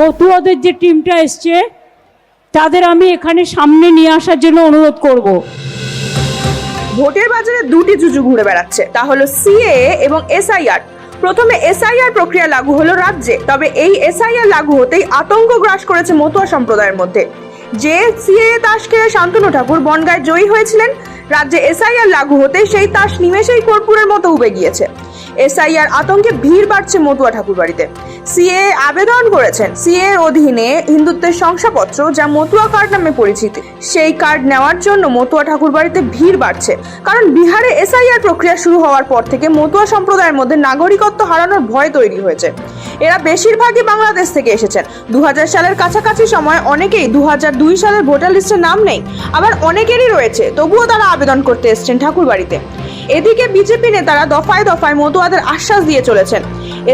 মতুয়াদের যে টিমটা এসছে, তাদের আমি এখানে সামনে নিয়ে আসার জন্য অনুরোধ করব। ভোটের বাজারে দুটি জুজু ঘুরে বেড়াচ্ছে, তা হলো সিএ এবং এসআইআর প্রথমে এসআইআর প্রক্রিয়া লাগু হলো রাজ্যে, তবে এই এসআইআর লাগু হতেই আতঙ্ক গ্রাস করেছে মতুয়া সম্প্রদায়ের মধ্যে। যে সিএ তাস খেলে শান্তনু ঠাকুর বনগায় জয়ী হয়েছিলেন, রাজ্যে এসআইআর লাগু হতেই সেই তাস নিমেষেই কর্পূরের মতো উবে গিয়েছে। এসআইআর আতঙ্কে ভিড় বাড়ছে মতুয়া ঠাকুর বাড়িতে সিএ আবেদন করেছেন। সিএ এর অধীনে হিন্দুত্বের শংসাপত্র যা মতুয়া কার্ড নামে পরিচিত, সেই কার্ড নেওয়ার জন্য মতুয়া ঠাকুর বাড়িতে ভিড় বাড়ছে। কারণ বিহারে এসআইআর প্রক্রিয়া শুরু হওয়ার পর থেকে মতুয়া সম্প্রদায়ের মধ্যে নাগরিকত্ব হারানোর ভয় তৈরি হয়েছে। এরা বেশিরভাগই বাংলাদেশ থেকে এসেছেন। দু হাজার সালের কাছাকাছি সময় অনেকেই দু দুই সালের ভোটার লিস্টে নাম নেই। আবার অনেকেরই রয়েছে। তবুও তারা আবেদন করতে এসেছেন ঠাকুর বাড়িতে এদিকে বিজেপি নেতারা দফায় দফায় মতুয়াদের আশ্বাস দিয়ে চলেছেন।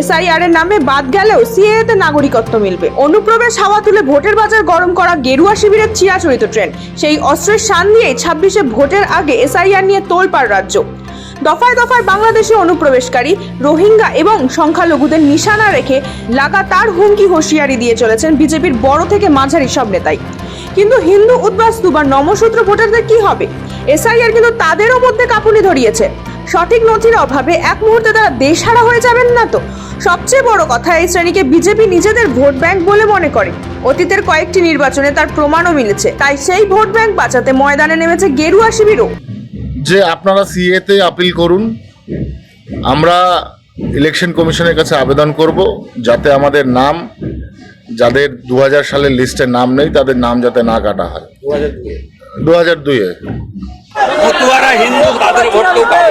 এসআইআর এর নামে বাদ গেলেও সিএ তে নাগরিকত্ব মিলবে। অনুপ্রবেশ হাওয়া তুলে ভোটের বাজার গরম করা গেরুয়া শিবিরের চিরাচরিত ট্রেন। সেই অস্ত্রের শান দিয়েই ছাব্বিশে ভোটের আগে এসআইআর নিয়ে তোলপাড় রাজ্য। দফায় দফায় বাংলাদেশে অনুপ্রবেশকারী, রোহিঙ্গা এবং সংখ্যালঘুদের নিশানা রেখে লাগাতার হুমকি হুঁশিয়ারি দিয়ে চলেছেন বিজেপির বড় থেকে মাঝারি সব নেতাই। কিন্তু হিন্দু উদ্বাস্তু বা নমসূত্র ভোটারদের কি হবে? এসআইআর কিন্তু তাদেরও মধ্যে কাপুনি ধরিয়েছে। সঠিক নথির অভাবে এক মুহূর্তে তারা দেশহারা হয়ে যাবেন না তো? সবচেয়ে বড় কথা এই শ্রেণীকে বিজেপি নিজেদের ভোট ব্যাংক বলে মনে করে। অতীতের কয়েকটি নির্বাচনে তার প্রমাণও মিলেছে। তাই সেই ভোট ব্যাংক বাঁচাতে ময়দানে নেমেছে গেরুয়া শিবিরও। যে আপনারা সিএতে আপিল করুন আমরা ইলেকশন কমিশনের কাছে আবেদন করব যাতে আমাদের নাম যাদের দু হাজার সালের লিস্টে নাম নেই তাদের নাম যাতে না কাটা হয়। দু হাজার দুইয়ে। মতুয়ারা হিন্দু তাদের ভোটকেও পাবে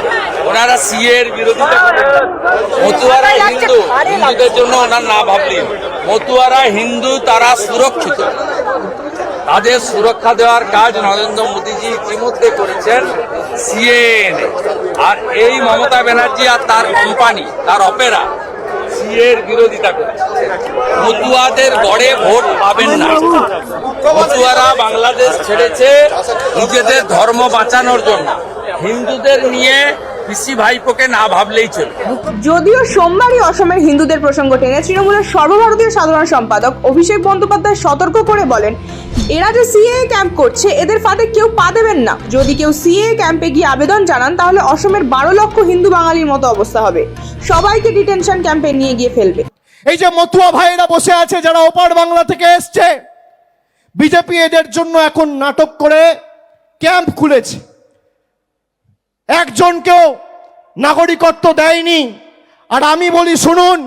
ওনারা সিএ এর বিরোধিতা করেন মতুয়ারা হিন্দু হিন্দুদের জন্য ওনার না ভাবলেন মতুয়ারা হিন্দু তারা সুরক্ষিত। তাদের সুরক্ষা দেওয়ার কাজ নরেন্দ্র মোদীজি ইতিমধ্যে করেছেন সিএন আর এই মমতা ব্যানার্জি আর তার কোম্পানি তার অপেরা সিএর বিরোধিতা করছে। মতুয়াদের গড়ে ভোট পাবেন না। মতুয়ারা বাংলাদেশ ছেড়েছে নিজেদের ধর্ম বাঁচানোর জন্য। হিন্দুদের নিয়ে পিসি ভাইপোকে না ভাবলেই চলবে। যদিও সোমবারই অসমের হিন্দুদের প্রসঙ্গ টেনে তৃণমূলের সর্বভারতীয় সাধারণ সম্পাদক অভিষেক বন্দ্যোপাধ্যায় সতর্ক করে বলেন এরা যে সিএ ক্যাম্প করছে এদের ফাঁদে কেউ পা দেবেন না। যদি কেউ সিএ ক্যাম্পে গিয়ে আবেদন জানান তাহলে অসমের বারো লক্ষ হিন্দু বাঙালির মতো অবস্থা হবে। সবাইকে ডিটেনশন ক্যাম্পে নিয়ে গিয়ে ফেলবে। এই যে মতুয়া ভাইয়েরা বসে আছে যারা ওপার বাংলা থেকে এসছে বিজেপি এদের জন্য এখন নাটক করে ক্যাম্প খুলেছে। একজনকেও নাগরিকত্ব দেয়নি। আর আমি বলি, শুনুন,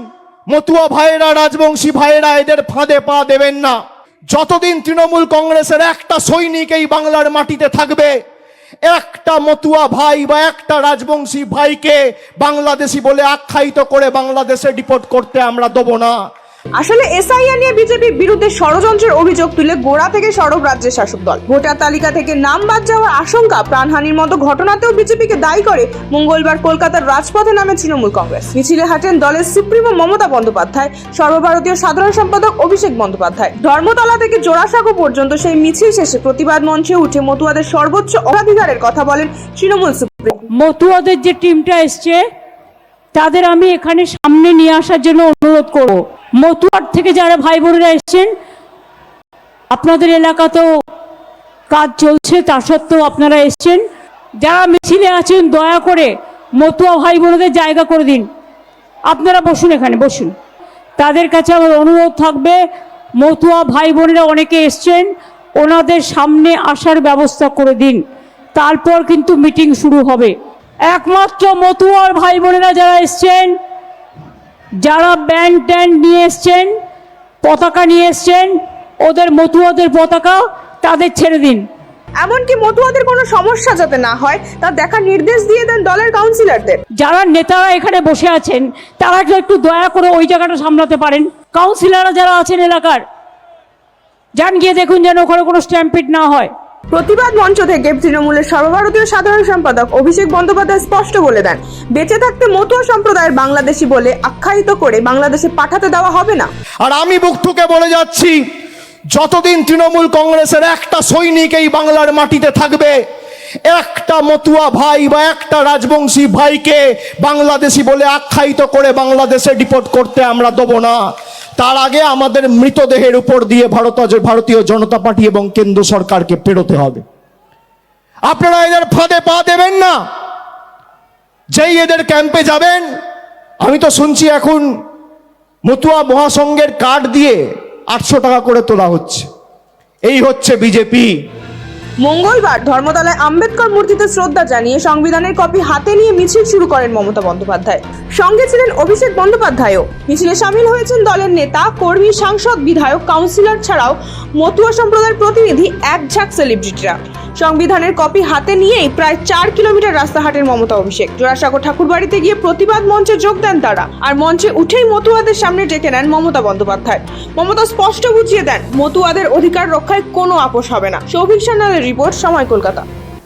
মতুয়া ভাইয়েরা, রাজবংশী ভাইয়েরা, এদের ফাঁদে পা দেবেন না। যতদিন তৃণমূল কংগ্রেসের একটা সৈনিক এই বাংলার মাটিতে থাকবে, একটা মতুয়া ভাই বা একটা রাজবংশী ভাইকে বাংলাদেশি বলে আখ্যায়িত করে বাংলাদেশে ডিপোর্ট করতে আমরা দেবো না। আসলে এসআইআর নিয়ে বিজেপির বিরুদ্ধে ষড়যন্ত্রের অভিযোগ তুলে গোড়া থেকে সরব রাজ্যের শাসক দল। ভোটার তালিকা থেকে নাম বাদ যাওয়ার আশঙ্কা, প্রাণহানির মতো ঘটনাতেও বিজেপিকে দায়ী করে মঙ্গলবার কলকাতার রাজপথে নামে তৃণমূল কংগ্রেস। মিছিলে হাঁটেন দলের সুপ্রিমো মমতা বন্দ্যোপাধ্যায়, সর্বভারতীয় সাধারণ সম্পাদক অভিষেক বন্দ্যোপাধ্যায়। ধর্মতলা থেকে জোড়াসাঁকো পর্যন্ত সেই মিছিল শেষে প্রতিবাদ মঞ্চে উঠে মতুয়াদের সর্বোচ্চ অধিকারের কথা বলেন তৃণমূল সুপ্রিমো। মতুয়াদের যে টিমটা এসছে, তাদের আমি এখানে সামনে নিয়ে আসার জন্য অনুরোধ করব। মতুয়ার থেকে যারা ভাই বোনেরা এসছেন, আপনাদের এলাকাতেও কাজ চলছে তা সত্ত্বেও আপনারা এসছেন। যারা মিছিলে আছেন, দয়া করে মতুয়া ভাই বোনেদের জায়গা করে দিন। আপনারা বসুন এখানে, বসুন। তাদের কাছে আমার অনুরোধ থাকবে, মতুয়া ভাই বোনেরা অনেকে এসছেন, ওনাদের সামনে আসার ব্যবস্থা করে দিন। তারপর কিন্তু মিটিং শুরু হবে। একমাত্র মতুয়ার ভাই বোনেরা যারা এসছেন যারা ব্যান্ড ট্যান্ড নিয়ে এসছেন পতাকা নিয়ে এসছেন ওদের মতুয়াদের পতাকা তাদের ছেড়ে দিন। এমনকি মতুয়াদের কোনো সমস্যা যাতে না হয় তা দেখার নির্দেশ দিয়ে দেন দলের কাউন্সিলরদের। যারা নেতারা এখানে বসে আছেন তারা একটু একটু দয়া করে ওই জায়গাটা সামলাতে পারেন। কাউন্সিলররা যারা আছেন এলাকার যান গিয়ে দেখুন যেন ওখানে কোনো স্ট্যাম্পিড না হয়। প্রতিবাদ মঞ্চ থেকে তৃণমূলের সর্বভারতীয় সাধারণ সম্পাদক অভিষেক বন্দ্যোপাধ্যায় স্পষ্ট বলে দেন, বেঁচে থাকতে মতুয়া সম্প্রদায়ের বাংলাদেশি বলে আখ্যায়িত করে বাংলাদেশে পাঠাতে দেওয়া হবে না। আর আমি বুক ঠুকে বলে যাচ্ছি, যতদিন তৃণমূল কংগ্রেসের একটা সৈনিক এই বাংলার মাটিতে থাকবে, একটা মতুয়া ভাই বা একটা রাজবংশী ভাইকে বাংলাদেশি বলে আখ্যায়িত করে বাংলাদেশে ডিপোর্ট করতে আমরা দেবো না। তার আগে আমাদের মৃতদেহের উপর দিয়ে ভারত ভারতীয় জনতা পার্টি এবং কেন্দ্র সরকারকে পেরোতে হবে। আপনারা এদের ফাঁদে পা দেবেন না। যেই এদের ক্যাম্পে যাবেন, আমি তো শুনছি এখন মতুয়া মহাসংঘের কার্ড দিয়ে আটশো টাকা করে তোলা হচ্ছে। এই হচ্ছে বিজেপি। মঙ্গলবার ধর্মতলায় আম্বেদকর মূর্তিতে শ্রদ্ধা জানিয়ে সংবিধানের কপি হাতে নিয়ে মিছিল শুরু করেন মমতা বন্দ্যোপাধ্যায়। সঙ্গে ছিলেন অভিষেক বন্দ্যোপাধ্যায়ও। মিছিলে সামিল হয়েছেন দলের নেতা, কর্মী, সাংসদ, বিধায়ক, কাউন্সিলর ছাড়াও মতুয়া সম্প্রদায়ের প্রতিনিধি, এক ঝাঁক সেলিব্রিটিরা সংবিধানের কপি হাতে নিয়েই প্রায় চার কিলোমিটার রাস্তা হাঁটেন মমতা অভিষেক। জোড়াসাঁকো ঠাকুরবাড়িতে গিয়ে প্রতিবাদ মঞ্চে যোগ দেন তারা। আর মঞ্চে উঠেই মতুয়াদের সামনে ডেকে নেন মমতা বন্দ্যোপাধ্যায়। মমতা স্পষ্ট বুঝিয়ে দেন, মতুয়াদের অধিকার রক্ষায় কোনো আপোষ হবে না। সৌভিক সান্যালের রিপোর্ট, সময় কলকাতা।